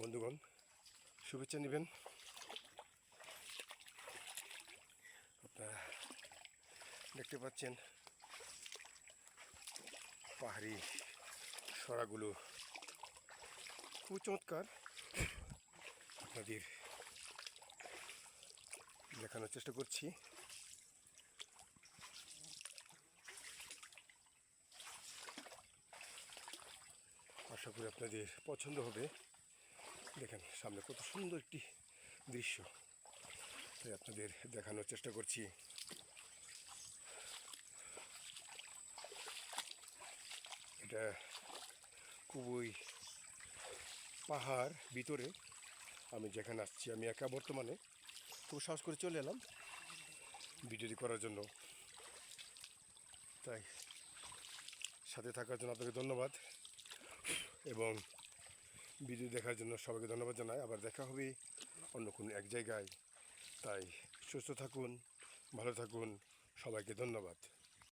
বন্ধুগণ, শুভেচ্ছা নেবেন। আপনারা দেখতে পাচ্ছেন পাহাড়ি সরাগুলো। খুব চমৎকার। আপনাদের দেখানোর চেষ্টা করছি। আশা করি আপনাদের পছন্দ হবে। দেখেন, সামনে কত সুন্দর একটি দৃশ্য। তাই আপনাদের দেখানোর চেষ্টা করছি। এটা খুবই পাহাড় ভিতরে আমি যেখানে আসছি, আমি একা বর্তমানে। খুব সাহস করে চলে এলাম ভিডিওটি করার জন্য। তাই সাথে থাকার জন্য আপনাকে ধন্যবাদ। এবং ভিডিও দেখার জন্য সবাইকে ধন্যবাদ জানাই। আবার দেখা হবে অন্য কোনো এক জায়গায়। তাই সুস্থ থাকুন, ভালো থাকুন, সবাইকে ধন্যবাদ।